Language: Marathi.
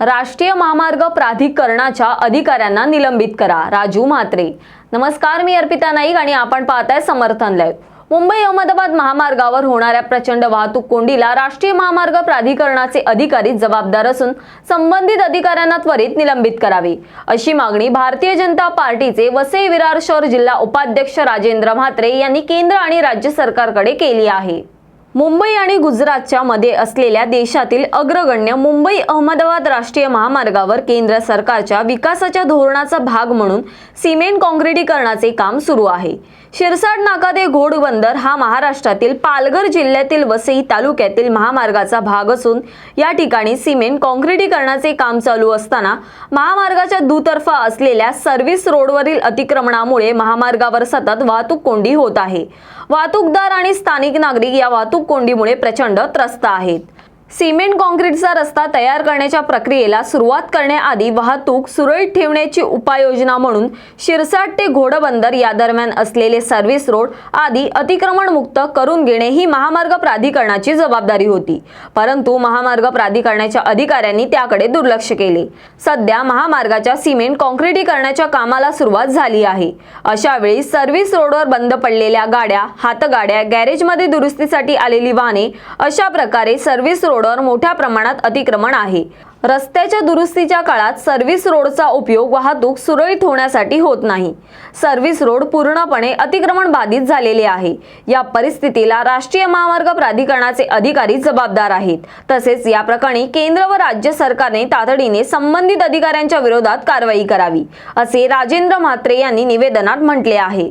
राष्ट्रीय महामार्ग प्राधिकरणाच्या अधिकाऱ्यांना निलंबित करा. राजू म्हात्रे. नमस्कार मी अर्पिता नाईक आणि आपण पाहताय समर्थन लाईव्ह. मुंबई अहमदाबाद महामार्गावर होणाऱ्या प्रचंड वाहतूक कोंडीला राष्ट्रीय महामार्ग प्राधिकरणाचे अधिकारी जबाबदार असून संबंधित अधिकाऱ्यांना त्वरित निलंबित करावे. अशी मागणी भारतीय जनता पार्टीचे वसई विरार शहर जिल्हा उपाध्यक्ष राजेंद्र म्हात्रे यांनी केंद्र आणि राज्य सरकारकडे केली आहे. मुंबई आणि गुजरातच्या मध्ये असलेल्या देशातील अग्रगण्य मुंबई अहमदाबाद राष्ट्रीय महामार्गावर केंद्र सरकारच्या विकासाच्या धोरणाचा भाग म्हणून सिमेंट काँक्रिटीकरणाचे काम सुरू आहे. शिरसाट नाका ते घोडबंदर हा महाराष्ट्रातील पालघर जिल्ह्यातील वसई तालुक्यातील महामार्गाचा भाग असून या ठिकाणी सिमेंट काँक्रिटीकरणाचे काम चालू असताना महामार्गाच्या दुतर्फा असलेल्या सर्व्हिस रोडवरील अतिक्रमणामुळे महामार्गावर सतत वाहतूक कोंडी होत आहे. वाहतूकदार आणि स्थानिक नागरिक या वाहतूक कोंडीमुळे प्रचंड त्रस्त आहेत. सिमेंट काँक्रीटचा रस्ता तयार करण्याच्या प्रक्रियेला सुरुवात करण्याआधी वाहतूक सुरळीत ठेवण्याची उपाययोजना म्हणून शिरसाट ते घोडबंदर या दरम्यान असलेले सर्व्हिस रोड आदी अतिक्रमण मुक्त करून घेणे ही महामार्ग प्राधिकरणाची जबाबदारी होती. परंतु महामार्ग प्राधिकरणाच्या अधिकाऱ्यांनी त्याकडे दुर्लक्ष केले. सध्या महामार्गाच्या सिमेंट काँक्रिटीकरणाच्या कामाला सुरुवात झाली आहे. अशा वेळी सर्व्हिस रोडवर बंद पडलेल्या गाड्या हातगाड्या गॅरेजमध्ये दुरुस्तीसाठी आलेली वाहने अशा प्रकारे सर्व्हिस रोडवर मोठ्या प्रमाणात अतिक्रमण आहे. रस्त्याच्या दुरुस्तीच्या काळात सर्व्हिस रोडचा उपयोग वाहतूक सुरळीत होण्यासाठी होत नाही. सर्व्हिस रोड पूर्णपणे अतिक्रमण बाधित झालेले आहे. या परिस्थितीला राष्ट्रीय महामार्ग प्राधिकरणाचे अधिकारी जबाबदार आहेत. तसेच या प्रकरणी केंद्र व राज्य सरकारने तातडीने संबंधित अधिकाऱ्यांच्या विरोधात कारवाई करावी असे राजेंद्र म्हात्रे यांनी निवेदनात म्हटले आहे.